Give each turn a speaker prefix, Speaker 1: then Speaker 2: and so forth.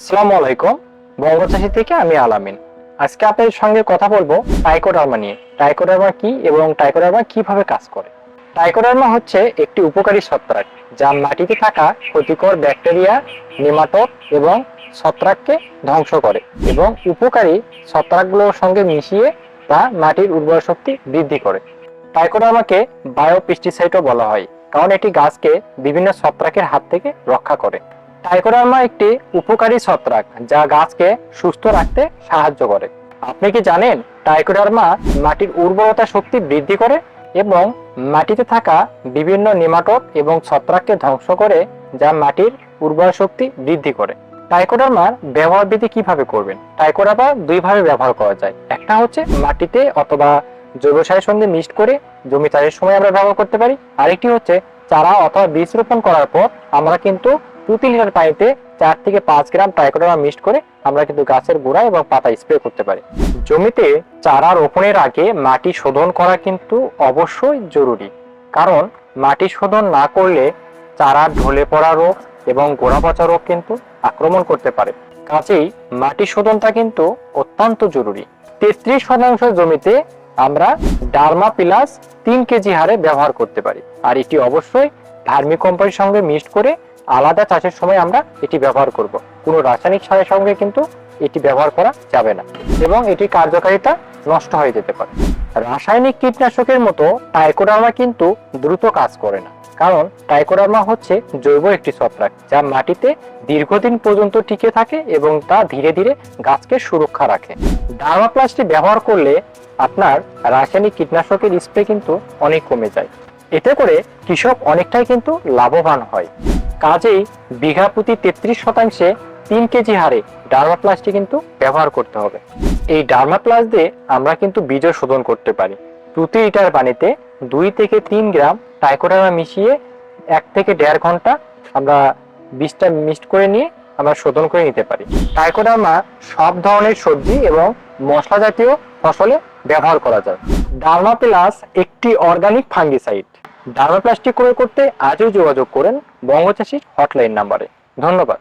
Speaker 1: আসসালামু আলাইকুম। বঙ্গচাষী থেকে আমি আলামিন। আজকে আপনাদের সঙ্গে কথা বলব টাইকোডার্মা নিয়ে। টাইকোডার্মা কি এবং টাইকোডার্মা কীভাবে কাজ করে? টাইকোডার্মা হচ্ছে একটি উপকারী ছত্রাক, যা মাটিতে থাকা ক্ষতিকর ব্যাকটেরিয়া, নেমাটোড এবং ছত্রাককে ধ্বংস করে এবং উপকারী ছত্রাকগুলোর সঙ্গে মিশিয়ে তা মাটির উর্বর শক্তি বৃদ্ধি করে। টাইকোডার্মাকে বায়োপেস্টিসাইডও বলা হয়, কারণ এটি গাছকে বিভিন্ন ছত্রাকের হাত থেকে রক্ষা করে। টাইকোডার্মা একটি উপকারী ছত্রাক যা গাছকে সুস্থ রাখতে সাহায্য করে। আপনি কি জানেন টাইকোডার্মা মাটির উর্বরতা শক্তি বৃদ্ধি করে এবং মাটিতে থাকা বিভিন্ন নেমাটোড এবং ছত্রাককে ধ্বংস করে যা মাটির উর্বর শক্তি বৃদ্ধি করে? টাইকোডার্মার ব্যবহার বিধি কীভাবে করবেন? টাইকোডার্মা দুইভাবে ব্যবহার করা যায়। একটা হচ্ছে মাটিতে অথবা জৈব সারের সঙ্গে মিক্সড করে জমি চাষের সময় আমরা ব্যবহার করতে পারি। আরেকটি হচ্ছে চারা অথবা বীজ রোপণ করার পর আমরা কিন্তু প্রতি লিটার পানিতে চার থেকে পাঁচ গ্রাম টাইকোডার্মা মিক্সড করে আমরা কিন্তু গাছের গোড়া এবং পাতা স্প্রে করতে পারি। জমিতে চারা রোপণের আগে মাটি শোধন করা কিন্তু অবশ্যই জরুরি। কারণ মাটি শোধন না করলে চারা ঢলে পড়া রোগ এবং গোড়া পচা রোগ কিন্তু আক্রমণ করতে পারে। কাজেই মাটি শোধনটা কিন্তু অত্যন্ত জরুরি। তেত্রিশ শতাংশ জমিতে আমরা ডার্মা প্লাস তিন কেজি হারে ব্যবহার করতে পারি। আর এটি অবশ্যই ভার্মি কম্পোস্টের সঙ্গে মিক্সড করে আলাদা চাষের সময় আমরা এটি ব্যবহার করব। কোনো রাসায়নিক সারের সঙ্গে কিন্তু এটি ব্যবহার করা যাবে না এবং এটির কার্যকারিতা নষ্ট হয়ে যেতে পারে। রাসায়নিক কীটনাশকের মতো টাইকোডার্মা কিন্তু দ্রুত কাজ করে না। কারণ টাইকোডার্মা হচ্ছে জৈব একটি ছত্রাক যা মাটিতে দীর্ঘদিন পর্যন্ত টিকে থাকে এবং তা ধীরে ধীরে গাছকে সুরক্ষা রাখে। ডার্মাপ্লাস্টি ব্যবহার করলে আপনার রাসায়নিক কীটনাশকের স্প্রে কিন্তু অনেক কমে যায়। এতে করে কৃষক অনেকটাই কিন্তু লাভবান হয়। কাজেই বিঘা প্রতি তেত্রিশ শতাংশে তিন কেজি হারে ডার্মাপ্লাস্টি কিন্তু ব্যবহার করতে হবে। এই ডার্মাপ্লাস দিয়ে আমরা কিন্তু বীজও শোধন করতে পারি। প্রতি লিটার পানিতে দুই থেকে তিন গ্রাম টাইকোডার্মা মিশিয়ে এক থেকে দেড় ঘণ্টা আমরা বীজটা মিক্সড করে নিয়ে আমরা শোধন করে নিতে পারি। টাইকোডার্মা সব ধরনের সবজি এবং মশলা জাতীয় ফসলে ব্যবহার করা যায়। ডার্মা প্লাস একটি অর্গানিক ফাঙ্গিসাইড। ডার্মা প্লাস্টিক ক্রয় করতে আজও যোগাযোগ করেন বঙ্গচাষীর হটলাইন নাম্বারে ধন্যবাদ।